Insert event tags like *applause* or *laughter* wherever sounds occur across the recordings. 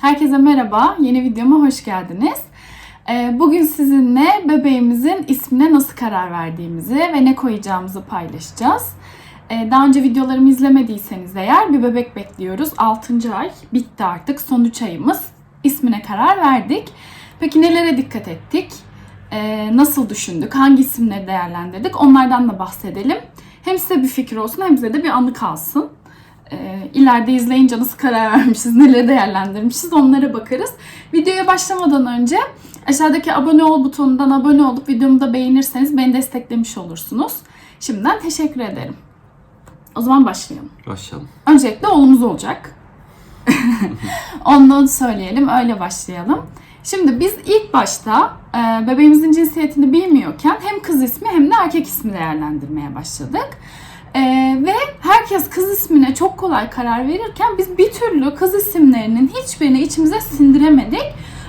Herkese merhaba, yeni videoma hoş geldiniz. Ee, Bugün sizinle bebeğimizin ismine nasıl karar verdiğimizi ve ne koyacağımızı paylaşacağız. Ee, Daha önce videolarımı izlemediyseniz eğer bir bebek bekliyoruz. 6. ay bitti artık, son 3 ayımız. İsmine karar verdik. Peki nelere dikkat ettik? Ee, Nasıl düşündük? Hangi isimleri değerlendirdik? Onlardan da bahsedelim. Hem size bir fikir olsun hem bize de bir anı kalsın. Ee, ileride izleyince nasıl karar *laughs* vermişiz, neleri değerlendirmişiz onlara bakarız. Videoya başlamadan önce aşağıdaki abone ol butonundan abone olup videomu da beğenirseniz beni desteklemiş olursunuz. Şimdiden teşekkür ederim. O zaman başlayalım. Başlayalım. Öncelikle oğlumuz olacak. *laughs* Onu söyleyelim, öyle başlayalım. Şimdi biz ilk başta e, bebeğimizin cinsiyetini bilmiyorken hem kız ismi hem de erkek ismi değerlendirmeye başladık. E, ve herkes kız ismine çok kolay karar verirken biz bir türlü kız isimlerinin hiçbirini içimize sindiremedik.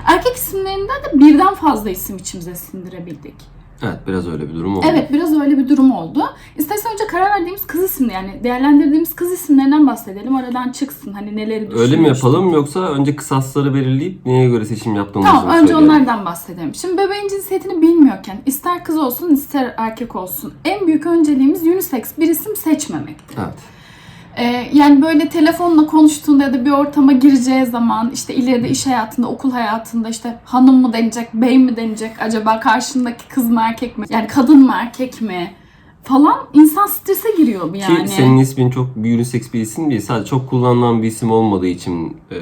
Erkek isimlerinden de birden fazla isim içimize sindirebildik. Evet biraz öyle bir durum oldu. Evet biraz öyle bir durum oldu. İstersen önce karar verdiğimiz kız isimli yani değerlendirdiğimiz kız isimlerinden bahsedelim. Aradan çıksın hani neleri Öyle mi düşünmüştük. yapalım yoksa önce kısasları belirleyip neye göre seçim yaptığımızı Tamam önce söyleyelim? onlardan bahsedelim. Şimdi bebeğin cinsiyetini bilmiyorken ister kız olsun ister erkek olsun en büyük önceliğimiz unisex bir isim seçmemekti. Evet. Ee, yani böyle telefonla konuştuğunda ya da bir ortama gireceği zaman işte ileride iş hayatında, okul hayatında işte hanım mı denecek, bey mi denecek, acaba karşındaki kız mı erkek mi, yani kadın mı erkek mi falan insan strese giriyor bir yani. Ki senin ismin çok bir unisex bir isim değil. Sadece çok kullanılan bir isim olmadığı için e,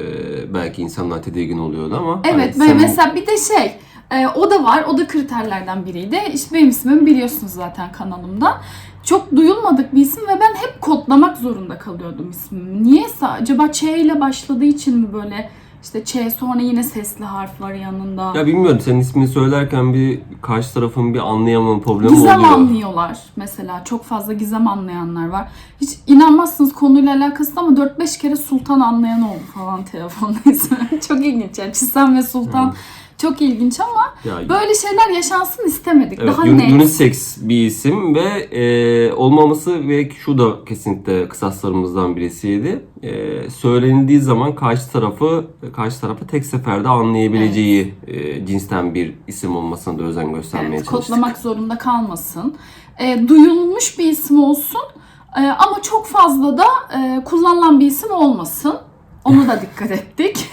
belki insanlar tedirgin oluyordu ama. Evet hani sen- mesela bir de şey e, o da var o da kriterlerden biriydi. İşte benim ismimi biliyorsunuz zaten kanalımda. Çok duyulmadık bir isim ve ben hep kodlamak zorunda kalıyordum ismimi. Niyeyse acaba Ç ile başladığı için mi böyle işte Ç sonra yine sesli harf var yanında. Ya bilmiyorum senin ismini söylerken bir karşı tarafın bir anlayamama problemi Gizem oluyor. anlıyorlar mesela. Çok fazla gizem anlayanlar var. Hiç inanmazsınız konuyla alakası ama 4-5 kere Sultan anlayan oldu falan telefonda ismi. *laughs* çok ilginç yani. Çisem ve Sultan çok ilginç ama Ya, böyle şeyler yaşansın istemedik. Evet, Daha net. unisex bir isim ve e, olmaması ve şu da kesinlikle kısaslarımızdan birisiydi. E, söylenildiği zaman karşı tarafı karşı tarafı tek seferde anlayabileceği e, cinsten bir isim olmasına da özen göstermeye Evet, çalıştık. kodlamak zorunda kalmasın. E, duyulmuş bir isim olsun E, ama çok fazla da e, kullanılan bir isim olmasın. Onu da dikkat ettik. *laughs*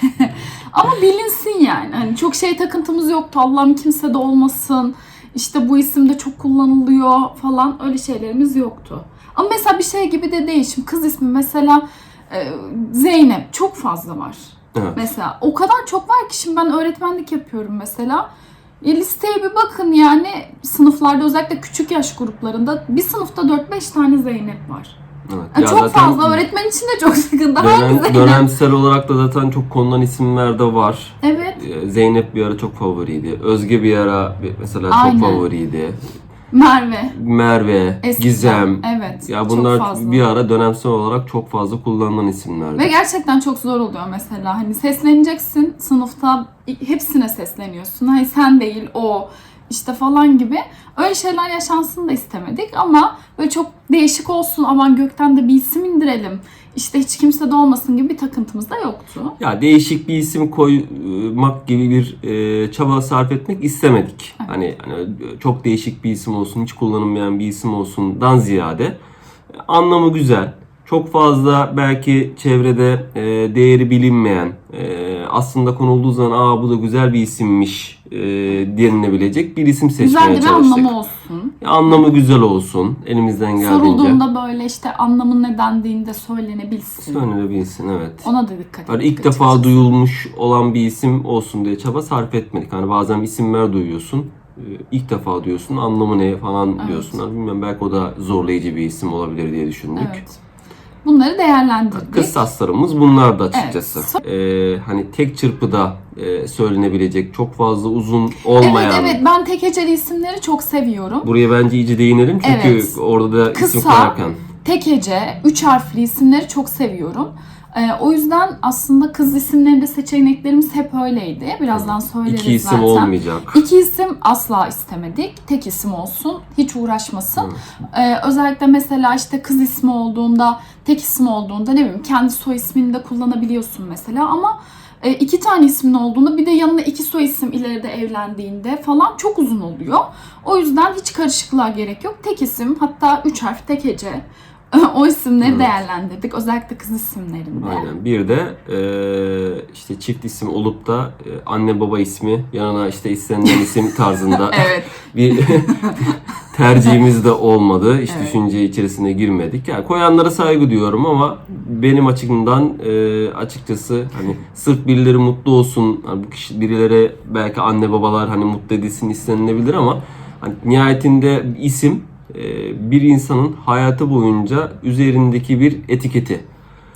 ama bilinsin yani. Hani çok şey takıntımız yoktu. Allah'ım kimse de olmasın. İşte bu isim de çok kullanılıyor falan öyle şeylerimiz yoktu. Ama mesela bir şey gibi de değil. Şimdi kız ismi mesela e, Zeynep çok fazla var. Evet. Mesela o kadar çok var ki şimdi ben öğretmenlik yapıyorum mesela. E, listeye bir bakın yani sınıflarda özellikle küçük yaş gruplarında bir sınıfta 4-5 tane Zeynep var. Evet. Yani Ya çok zaten fazla öğretmen için de çok sıkıntı. Hangi dönem- Zeynep? *laughs* dönemsel olarak da zaten çok konulan isimler de var. Evet. E, Zeynep bir ara çok favoriydi. Özge bir ara mesela Aynen. çok favoriydi. Merve. Merve, Eskiden. Gizem. Evet. Ya çok bunlar fazla. bir ara dönemsel olarak çok fazla kullanılan isimlerdi. Ve gerçekten çok zor oluyor mesela. Hani sesleneceksin sınıfta hepsine sesleniyorsun. Hani sen değil o işte falan gibi. Öyle şeyler yaşansın da istemedik ama böyle çok değişik olsun aman gökten de bir isim indirelim. İşte hiç kimse de olmasın gibi bir takıntımız da yoktu. Ya değişik bir isim koymak gibi bir e, çaba sarf etmek istemedik. Hani, hani çok değişik bir isim olsun, hiç kullanılmayan bir isim olsundan ziyade anlamı güzel. Çok fazla belki çevrede e, değeri bilinmeyen, e, aslında konulduğu zaman aa bu da güzel bir isimmiş e, denilebilecek bir isim seçmeye Güzel de bir çalıştık. anlamı olsun. Anlamı güzel olsun elimizden geldiğince. Sorulduğunda böyle işte anlamın ne dendiğinde söylenebilsin. Söylenebilsin evet. Ona da dikkat ettik. Hani ilk defa açıkçası. duyulmuş olan bir isim olsun diye çaba sarf etmedik. Hani bazen isimler duyuyorsun. e, ilk defa diyorsun anlamı ne falan Evet. diyorsun. Hani bilmiyorum belki o da zorlayıcı bir isim olabilir diye düşündük. Evet. Bunları değerlendirdik. Kıstaslarımız bunlardı açıkçası. Evet. Ee, hani tek çırpıda e, söylenebilecek çok fazla uzun olmayan. Evet evet ben tek heceli isimleri çok seviyorum. Buraya bence iyice değinelim çünkü Evet. orada da isim Kısa. koyarken. Tek hece, üç harfli isimleri çok seviyorum. Ee, o yüzden aslında kız isimlerinde seçeneklerimiz hep öyleydi. Birazdan söyleriz İki isim zaten. olmayacak. İki isim asla istemedik. Tek isim olsun. Hiç uğraşmasın. Ee, özellikle mesela işte kız ismi olduğunda, tek isim olduğunda ne bileyim kendi soy ismini de kullanabiliyorsun mesela ama e, iki tane ismin olduğunda bir de yanına iki soy isim ileride evlendiğinde falan çok uzun oluyor. O yüzden hiç karışıklığa gerek yok. Tek isim hatta üç harf tek hece. *laughs* o isimleri Evet. değerlendirdik. Özellikle kız isimlerinde. Aynen. Bir de e, işte çift isim olup da e, anne baba ismi yanına işte istenilen isim *laughs* tarzında Evet. *laughs* bir tercihimiz de olmadı. Hiç Evet. düşünce içerisine girmedik. Yani koyanlara saygı duyuyorum ama benim açımdan e, açıkçası hani sırf birileri mutlu olsun, hani bu kişi birilere belki anne babalar hani mutlu edilsin istenilebilir ama hani nihayetinde isim bir insanın hayatı boyunca üzerindeki bir etiketi.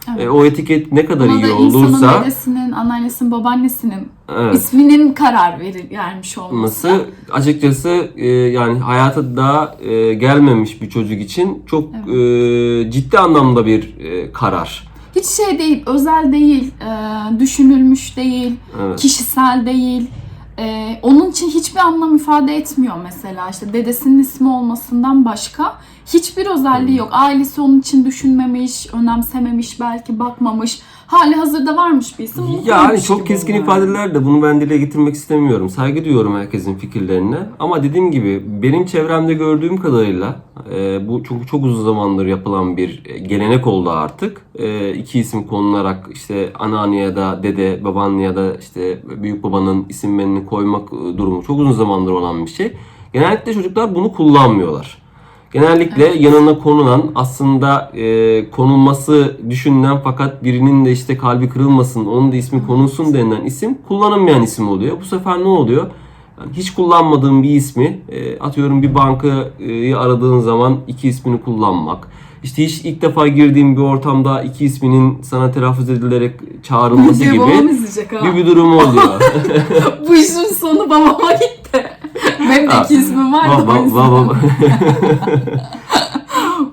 Evet. E, o etiket ne kadar Buna iyi da insanın olursa dedesinin, anneannesinin, babaannesinin evet, isminin karar verir, vermiş olması. olması açıkçası e, yani hayata daha e, gelmemiş bir çocuk için çok e, ciddi anlamda bir e, karar. Hiç şey değil, özel değil, e, düşünülmüş değil, Evet. kişisel değil. E, onun için hiçbir anlam ifade etmiyor mesela. İşte dedesinin ismi olmasından başka hiçbir özelliği yok. Ailesi onun için düşünmemiş, önemsememiş, belki bakmamış. Hali hazırda varmış bir isim. onu Yani koymuş çok gibi keskin oluyor. ifadeler de bunu ben dile getirmek istemiyorum. Saygı duyuyorum herkesin fikirlerine. Ama dediğim gibi benim çevremde gördüğüm kadarıyla e, bu çünkü çok uzun zamandır yapılan bir e, gelenek oldu artık. E, iki isim konularak işte anneanne ya da dede, babaanne ya da işte büyük babanın isimlerini koymak e, durumu çok uzun zamandır olan bir şey. Genellikle çocuklar bunu kullanmıyorlar. Genellikle yanına konulan aslında e, konulması düşünülen fakat birinin de işte kalbi kırılmasın, onun da ismi konulsun denilen isim kullanılmayan isim oluyor. Bu sefer ne oluyor? Yani hiç kullanmadığın bir ismi e, atıyorum bir bankayı aradığın zaman iki ismini kullanmak. İşte hiç ilk defa girdiğin bir ortamda iki isminin sana telaffuz edilerek çağrılması gibi bir, bir durum oluyor. *laughs* Bu işin sonu babama gitti. De iki ismim var da Baba- o yüzden. baba- *laughs*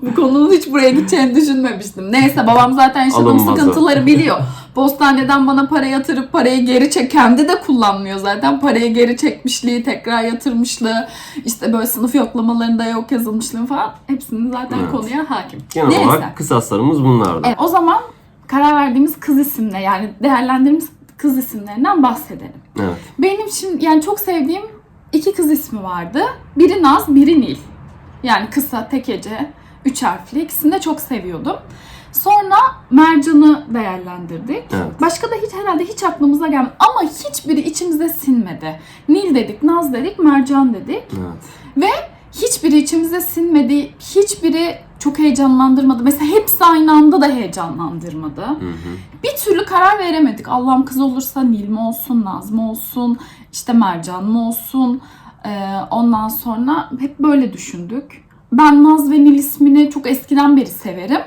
Bu konunun hiç buraya gideceğini düşünmemiştim. Neyse babam zaten yaşadığım sıkıntıları biliyor. *laughs* Postaneden bana para yatırıp parayı geri çek. Kendi de kullanmıyor zaten. Parayı geri çekmişliği, tekrar yatırmışlığı, işte böyle sınıf yoklamalarında yok yazılmışlığı falan. Hepsinin zaten Evet. konuya hakim. Genel Neyse. olarak kısaslarımız bunlardı. Evet, o zaman karar verdiğimiz kız isimle yani değerlendirdiğimiz kız isimlerinden bahsedelim. Evet. Benim şimdi yani çok sevdiğim iki kız ismi vardı. Biri Naz, biri Nil. Yani kısa, tek hece, üç harfli. İkisini de çok seviyordum. Sonra Mercan'ı değerlendirdik. Evet. Başka da hiç herhalde hiç aklımıza gelmedi. Ama hiçbiri içimize sinmedi. Nil dedik, Naz dedik, Mercan dedik. Evet. Hiçbiri içimize sinmedi. Hiçbiri çok heyecanlandırmadı. Mesela hepsi aynı anda da heyecanlandırmadı. Hı hı. Bir türlü karar veremedik. Allah'ım kız olursa Nil mi olsun, Naz mı olsun, işte Mercan mı olsun. Ee, ondan sonra hep böyle düşündük. Ben Naz ve Nil ismini çok eskiden beri severim.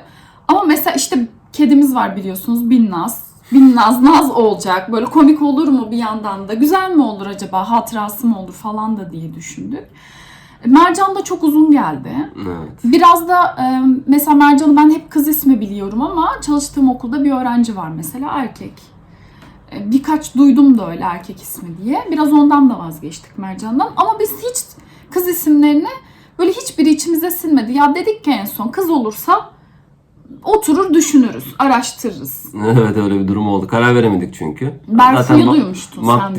Ama mesela işte kedimiz var biliyorsunuz Bin Naz. Bin Naz, Naz olacak. Böyle komik olur mu bir yandan da? Güzel mi olur acaba? Hatırası mı olur falan da diye düşündük. Mercan da çok uzun geldi. Evet. Biraz da e, mesela Mercan'ı ben hep kız ismi biliyorum ama çalıştığım okulda bir öğrenci var mesela erkek. E, birkaç duydum da öyle erkek ismi diye. Biraz ondan da vazgeçtik Mercan'dan. Ama biz hiç kız isimlerini böyle hiçbiri içimize sinmedi. Ya dedik ki en son kız olursa oturur düşünürüz, araştırırız. *laughs* Evet öyle bir durum oldu. Karar veremedik çünkü. Berfu'yu ma- duymuştun sen.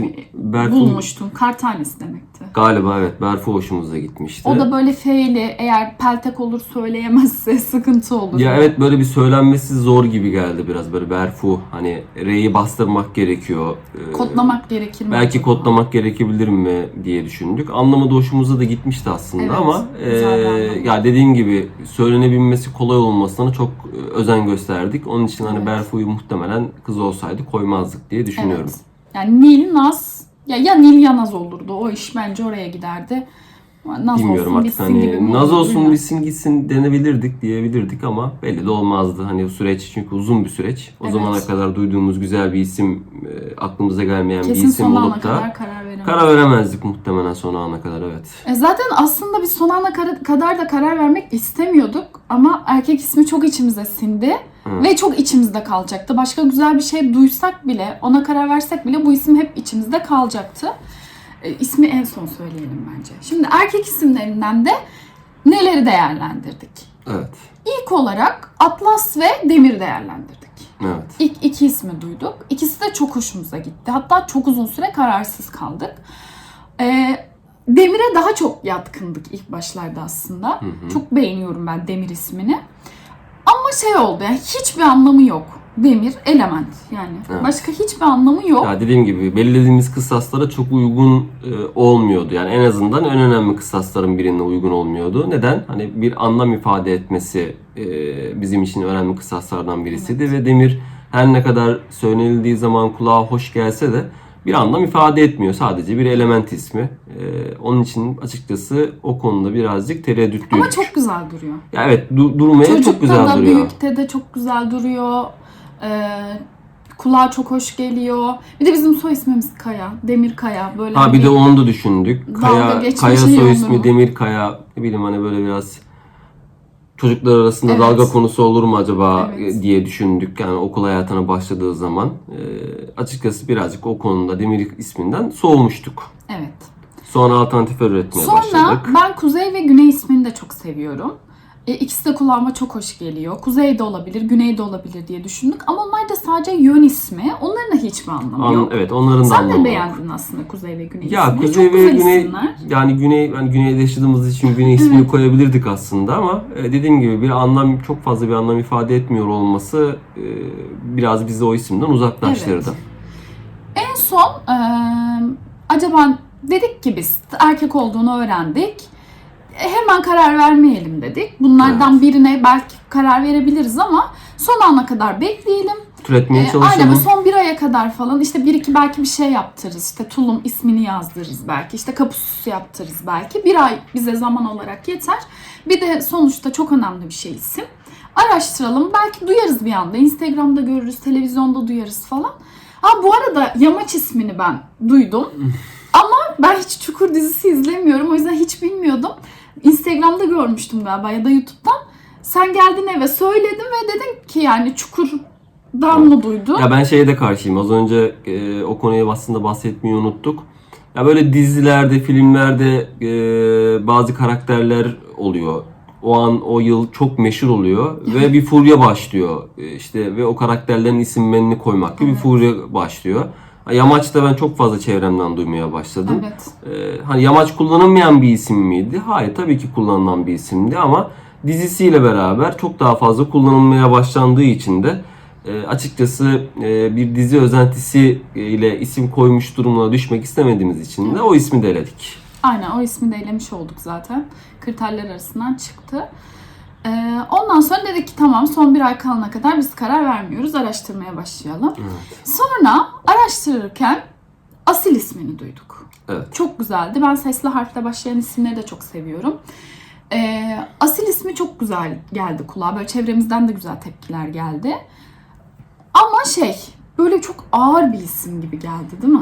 Berfu- Bulmuştun. Kar tanesi demekti. Galiba evet Berfu hoşumuza gitmişti. O da böyle feili eğer peltek olur söyleyemezse *laughs* sıkıntı olur. Ya evet böyle bir söylenmesi zor gibi geldi biraz böyle Berfu hani R'yi bastırmak gerekiyor. Ee, Kodlamak gerekir mi? Belki acaba? kodlamak gerekebilir mi diye düşündük. Anlamı da hoşumuza da gitmişti aslında Evet, ama güzel bir e, anlamı. ya dediğim gibi söylenebilmesi kolay olmasına çok özen gösterdik. Onun için hani Evet. Berfu'yu muhtemelen kız olsaydı koymazdık diye düşünüyorum. Evet. Yani Nil, Naz, ya, ya Nil ya Naz olurdu. O iş bence oraya giderdi. Naz Bilmiyorum olsun artık hani naz olsun bilmiyorum. bitsin gitsin denebilirdik diyebilirdik ama belli de olmazdı. Hani süreç çünkü uzun bir süreç. O Evet. zamana kadar duyduğumuz güzel bir isim e, aklımıza gelmeyen Kesin bir isim olup da karar veremedim. karar veremezdik muhtemelen son ana kadar evet. E zaten aslında biz son ana kadar da karar vermek istemiyorduk. Ama erkek ismi çok içimize sindi. Evet. Ve çok içimizde kalacaktı. Başka güzel bir şey duysak bile, ona karar versek bile bu isim hep içimizde kalacaktı. E, ismi en son söyleyelim bence. Şimdi erkek isimlerinden de neleri değerlendirdik? Evet. İlk olarak Atlas ve Demir değerlendirdik. Evet. İlk iki ismi duyduk. İkisi de çok hoşumuza gitti. Hatta çok uzun süre kararsız kaldık. Ee, Demir'e daha çok yatkındık ilk başlarda aslında. Hı hı. Çok beğeniyorum ben Demir ismini. Ama şey oldu yani hiçbir anlamı yok. Demir, element yani. Evet. Başka hiçbir anlamı yok. Ya dediğim gibi belirlediğimiz kısaslara çok uygun e, olmuyordu. Yani en azından en önemli kısasların birine uygun olmuyordu. Neden? Hani bir anlam ifade etmesi e, bizim için önemli kısaslardan birisiydi ve demir her ne kadar söylenildiği zaman kulağa hoş gelse de bir anlam ifade etmiyor. Sadece bir element ismi. E, onun için açıkçası o konuda birazcık tereddütlüydük. Ama çok güzel duruyor. Ya evet du- durmaya Çocukta çok güzel da duruyor. büyükte de çok güzel duruyor. Ee, kulağa çok hoş geliyor. Bir de bizim soy ismimiz Kaya. Demir Kaya. Böyle Ha bir hani- de onu da düşündük. Kaya, Kaya soy ismi? Demir Kaya. Ne bileyim hani böyle biraz çocuklar arasında Evet. dalga konusu olur mu acaba Evet. diye düşündük. Yani okul hayatına başladığı zaman e, açıkçası birazcık o konuda Demir isminden soğumuştuk. Evet. Sonra alternatif üretmeye Sonra başladık. ben Kuzey ve Güney ismini de çok seviyorum. E, ikisi de kulağıma çok hoş geliyor. Kuzey de olabilir, Güney de olabilir diye düşündük. Ama onlar da sadece yön ismi. Onların da hiçbir anlamı An- yok. evet onların da Sen anlamı de yok. beğendin aslında Kuzey ve Güney Ya ismini. Kuzey çok ve güzel Güney isimler. Yani Güney yani Güney'de yaşadığımız için Güney ismini koyabilirdik aslında ama e, dediğim gibi bir anlam çok fazla bir anlam ifade etmiyor olması e, biraz bizi o isimden uzaklaştırdı. Evet. En son e, acaba dedik ki biz erkek olduğunu öğrendik. E, hemen karar vermeyelim dedik. Bunlardan birine belki karar verebiliriz ama son ana kadar bekleyelim. Türetmeye Ee, çalışalım. aynen son bir aya kadar falan işte bir iki belki bir şey yaptırırız. İşte tulum ismini yazdırırız belki. işte kapusu yaptırırız belki. Bir ay bize zaman olarak yeter. Bir de sonuçta çok önemli bir şey isim. Araştıralım. Belki duyarız bir anda. Instagram'da görürüz, televizyonda duyarız falan. Ha bu arada Yamaç ismini ben duydum. *laughs* Ama ben hiç Çukur dizisi izlemiyorum. O yüzden hiç bilmiyordum. Instagram'da görmüştüm galiba ya da YouTube'dan. Sen geldin eve söyledin ve dedin ki yani Çukur'dan mı duydun? Ya ben şeye de karşıyım. Az önce e, o konuya aslında bahsetmeyi unuttuk. Ya böyle dizilerde, filmlerde e, bazı karakterler oluyor. O an, o yıl çok meşhur oluyor ve *laughs* bir furya başlıyor. E, işte ve o karakterlerin isimlerini koymak gibi bir furya başlıyor. Yamaç'ta ben çok fazla çevremden duymaya başladım. Evet. Ee, hani yamaç kullanılmayan bir isim miydi? Hayır tabii ki kullanılan bir isimdi ama dizisiyle beraber çok daha fazla kullanılmaya başlandığı için de e, açıkçası e, bir dizi özentisi ile isim koymuş durumuna düşmek istemediğimiz için de o ismi de eledik. Aynen o ismi de elemiş olduk zaten. Kriterler arasından çıktı. Ee, ondan sonra dedik ki tamam son bir ay kalana kadar biz karar vermiyoruz. Araştırmaya başlayalım. Sonra araştırırken Asil ismini duyduk. Evet. Çok güzeldi. Ben sesli harfle başlayan isimleri de çok seviyorum. Ee, Asil ismi çok güzel geldi kulağa. Böyle çevremizden de güzel tepkiler geldi. Ama şey böyle çok ağır bir isim gibi geldi değil mi?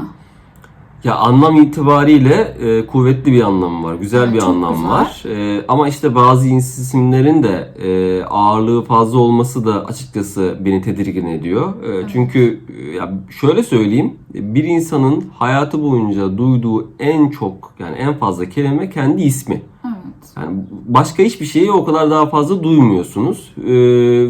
Ya anlam itibariyle e, kuvvetli bir anlamı var, güzel Evet, bir anlam güzel. var. E, ama işte bazı isimlerin de e, ağırlığı fazla olması da açıkçası beni tedirgin ediyor. E, Çünkü e, ya şöyle söyleyeyim, bir insanın hayatı boyunca duyduğu en çok yani en fazla kelime kendi ismi. Yani başka hiçbir şeyi o kadar daha fazla duymuyorsunuz Ee,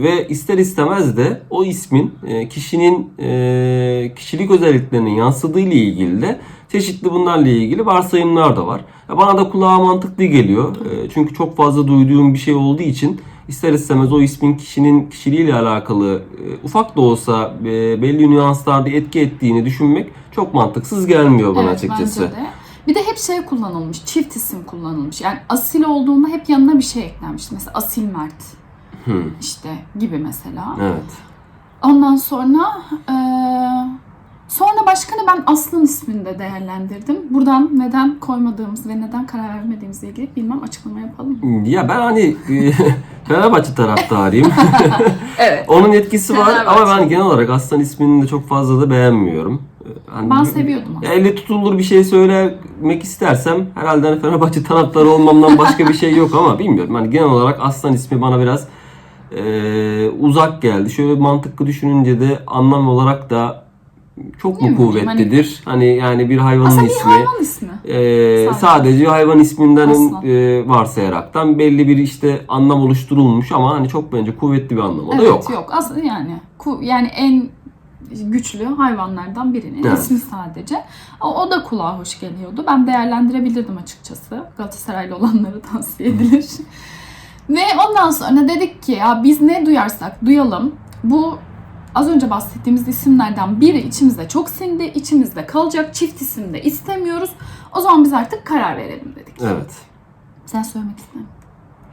ve ister istemez de o ismin e, kişinin e, kişilik özelliklerinin yansıdığı ile ilgili de çeşitli bunlarla ilgili varsayımlar da var. Bana da kulağa mantıklı geliyor E, çünkü çok fazla duyduğum bir şey olduğu için ister istemez o ismin kişinin kişiliğiyle alakalı e, ufak da olsa e, belli nüanslarda etki ettiğini düşünmek çok mantıksız gelmiyor bana evet, açıkçası. Bence de. Bir de hep şey kullanılmış, çift isim kullanılmış. Yani asil olduğunda hep yanına bir şey eklenmiş. Mesela asil Mert Hı, işte gibi mesela. evet. Ondan sonra eee, sonra başka ne ben Aslan ismini de değerlendirdim. Buradan neden koymadığımız ve neden karar vermediğimizle ilgili bilmem açıklama yapalım mı? Ya ben hani e, *laughs* Fenerbahçe taraftarıyım. *laughs* Evet. Onun etkisi var ama ben genel olarak Aslan ismini de çok fazla da beğenmiyorum. Hani Ben seviyordum Ya elle tutulur bir şey söylemek istersem herhalde hani Fenerbahçe taraftarı olmamdan başka bir şey yok ama bilmiyorum. Hani genel olarak Aslan ismi bana biraz e, uzak geldi. Şöyle mantıklı düşününce de anlam olarak da çok Ne mu bileyim, kuvvetlidir? Hani yani bir hayvanın Aslında bir ismi. hayvan ismi. Ee, Sadece. sadece hayvan isminden Aslan. e, varsayaraktan belli bir işte anlam oluşturulmuş ama hani çok bence kuvvetli bir anlamı da evet yok. yok. Aslında yani yani en güçlü hayvanlardan birinin Evet. ismi sadece. O, o da kulağa hoş geliyordu. Ben değerlendirebilirdim açıkçası. Galatasaraylı olanları *laughs* tavsiye edilir. Ve ondan sonra dedik ki ya biz ne duyarsak duyalım. Bu az önce bahsettiğimiz isimlerden biri içimizde çok sindi. içimizde kalacak. Çift isim de istemiyoruz. O zaman biz artık karar verelim dedik. Evet. Sen söylemek ister misin?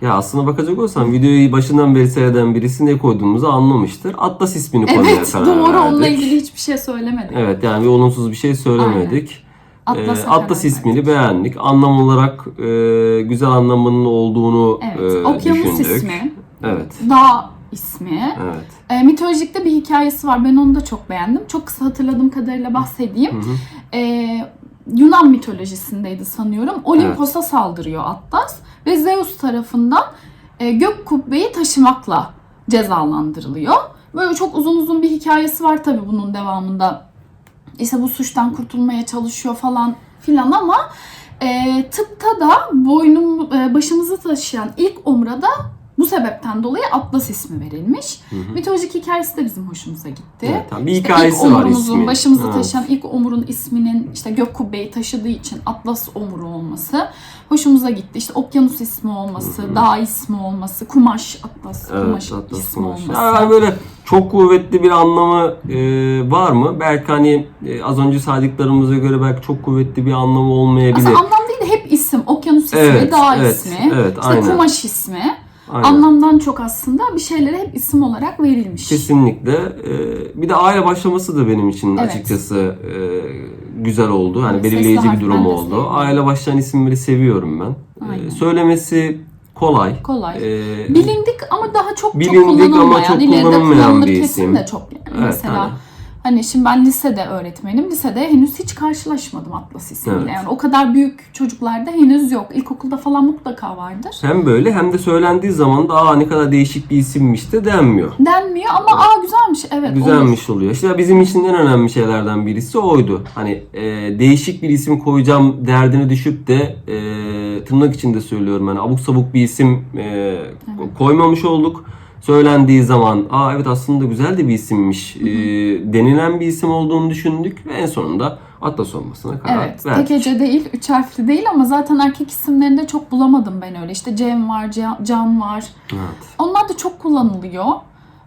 Ya aslına bakacak olursan videoyu başından beri seyreden birisi ne koyduğumuzu anlamıştır. Atlas ismini koymaya Evet *laughs* karar doğru verdik. onunla ilgili hiçbir şey söylemedik. Evet yani bir olumsuz bir şey söylemedik. Atlas'a Ee, Atlas verdik. ismini beğendik. Anlam olarak e, güzel anlamının olduğunu Evet. e, Okyanus düşündük. ismi, Evet. dağ ismi. Evet. E, mitolojikte bir hikayesi var. Ben onu da çok beğendim. Çok kısa hatırladığım kadarıyla bahsedeyim. Hı hı. E, Yunan mitolojisindeydi sanıyorum. Olimpos'a saldırıyor Atlas ve Zeus tarafından e, gök kubbeyi taşımakla cezalandırılıyor. Böyle çok uzun uzun bir hikayesi var tabii bunun devamında. İşte bu suçtan kurtulmaya çalışıyor falan filan ama e, tıpta da boynum e, başımızı taşıyan ilk omura da bu sebepten dolayı Atlas ismi verilmiş. Hı hı. Mitolojik hikayesi de bizim hoşumuza gitti. Evet, tamam. Bir İşte hikayesi ilk var ismin. başımızı Evet. taşıyan ilk omurun isminin işte gök kubbeyi taşıdığı için Atlas omuru olması hoşumuza gitti. İşte okyanus ismi olması, Hı hı. dağ ismi olması, kumaş Atlas, Evet, kumaş Atlas ismi kumaş. olması. Yani böyle çok kuvvetli bir anlamı e, var mı? Belki hani e, az önce saydıklarımıza göre belki çok kuvvetli bir anlamı olmayabilir. Aslında anlam değil de hep isim. Okyanus ismi, Evet, dağ evet, ismi, evet, işte aynen. kumaş ismi. Aynen. Anlamdan çok aslında bir şeylere hep isim olarak verilmiş. Kesinlikle. E, bir de aile başlaması da benim için Evet. açıkçası e, güzel oldu. Hani Evet, belirleyici sesli bir durum oldu. seviyorum. Aile başlayan isimleri seviyorum ben. E, Aynen. söylemesi kolay. Kolay. E, Bilindik ama daha çok çok Bilindik ama kullanılmayan, çok ileride kullanılmayan kullanılır bir kesin isim. de çok. Yani. Evet, Mesela hani. Hani şimdi ben lisede öğretmenim. Lisede henüz hiç karşılaşmadım Atlas ismiyle. Evet. Yani o kadar büyük çocuklarda henüz yok. İlkokulda falan mutlaka vardır. Hem böyle hem de söylendiği zaman da aa ne kadar değişik bir isimmiş de denmiyor. Denmiyor ama aa güzelmiş. Evet olur. Güzelmiş oluyor. İşte bizim için en önemli şeylerden birisi oydu. Hani e, değişik bir isim koyacağım derdine düşüp de e, tırnak içinde söylüyorum hani abuk sabuk bir isim e, koymamış olduk. Söylendiği zaman aa evet aslında güzel de bir isimmiş e, denilen bir isim olduğunu düşündük ve en sonunda Atlas olmasına karar Evet, verdik. tek hece değil, üç harfli değil ama zaten erkek isimlerinde çok bulamadım ben öyle. İşte Cem var, Can- var. Evet. Onlar da çok kullanılıyor.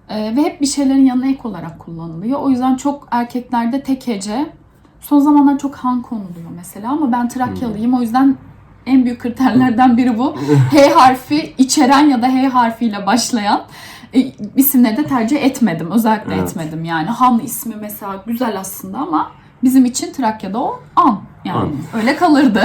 Ee, ve hep bir şeylerin yanına ek olarak kullanılıyor. O yüzden çok erkeklerde tek hece. Son zamanlar çok han konuluyor mesela ama ben Trakyalıyım. O yüzden en büyük kriterlerden biri bu. H harfi içeren ya da H harfiyle başlayan e, isimleri de tercih etmedim. Özellikle Evet. etmedim. Yani Han ismi mesela güzel aslında ama bizim için Trakya'da o an. Yani An. öyle kalırdı.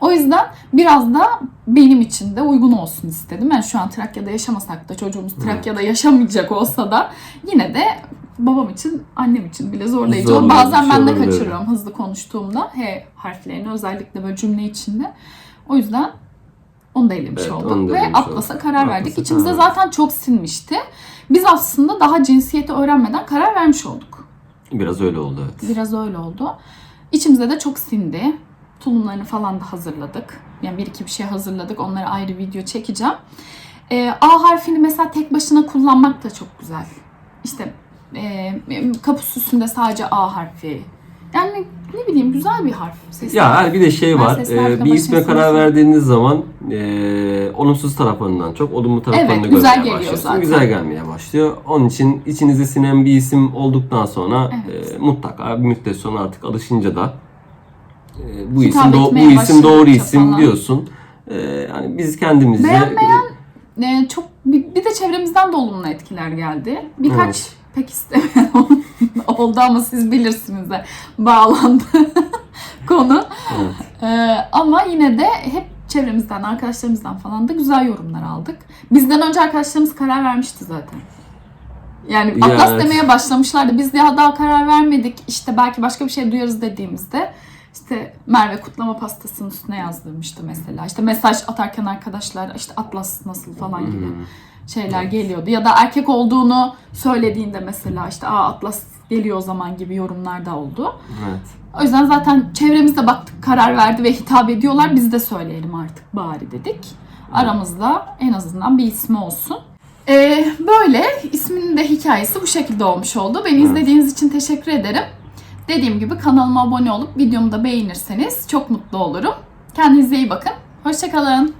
O yüzden biraz da benim için de uygun olsun istedim. Yani şu an Trakya'da yaşamasak da çocuğumuz Trakya'da yaşamayacak olsa da yine de babam için, annem için bile zorlayıcı. Zorlayıcı Bazen şey ben de olabilir. kaçırıyorum hızlı konuştuğumda H harflerini özellikle böyle cümle içinde. O yüzden onu da elemiş Evet, olduk ve Atlas'a karar verdik. Atlas'a İçimize karar verdik. zaten çok sinmişti. Biz aslında daha cinsiyeti öğrenmeden karar vermiş olduk. Biraz öyle oldu evet. Biraz öyle oldu. İçimize de çok sindi. Tulumlarını falan da hazırladık. Yani bir iki bir şey hazırladık. Onlara ayrı video çekeceğim. Ee, A harfini mesela tek başına kullanmak da çok güzel. İşte e, kapı süsünde sadece A harfi. Yani ne bileyim güzel bir harf. Sesli Ya harf. bir de şey var. e, bir isme karar verdiğiniz zaman e, olumsuz taraflarından çok olumlu taraflarını Evet, güzel görmeye geliyor başlıyorsunuz. zaten. Güzel gelmeye başlıyor. Onun için içinize sinen bir isim olduktan sonra Evet. e, mutlaka bir müddet sonra artık alışınca da e, bu Hitap isim do- bu isim doğru isim falan. diyorsun. E, yani biz kendimize Beğenmeyen Ee, çok bir, bir de çevremizden de olumlu etkiler geldi. Birkaç Evet. Pek istemeyen *laughs* oldu ama siz bilirsiniz de bağlandı *laughs* konu. Evet. Ee, ama yine de hep çevremizden, arkadaşlarımızdan falan da güzel yorumlar aldık. Bizden önce arkadaşlarımız karar vermişti zaten. Yani Ya Atlas evet. demeye başlamışlardı. Biz ya daha karar vermedik. İşte belki başka bir şey duyarız dediğimizde İşte Merve kutlama pastasının üstüne yazdırmıştı mesela. İşte mesaj atarken arkadaşlar işte Atlas nasıl falan gibi Hmm. şeyler geliyordu. Ya da erkek olduğunu söylediğinde mesela işte Aa, Atlas geliyor o zaman gibi yorumlar da oldu. Evet. O yüzden zaten çevremizde baktık karar verdi ve hitap ediyorlar. Biz de söyleyelim artık bari dedik. Aramızda en azından bir ismi olsun. Ee, böyle isminin de hikayesi bu şekilde olmuş oldu. Beni izlediğiniz için teşekkür ederim. Dediğim gibi kanalıma abone olup videomu da beğenirseniz çok mutlu olurum. Kendinize iyi bakın. Hoşçakalın.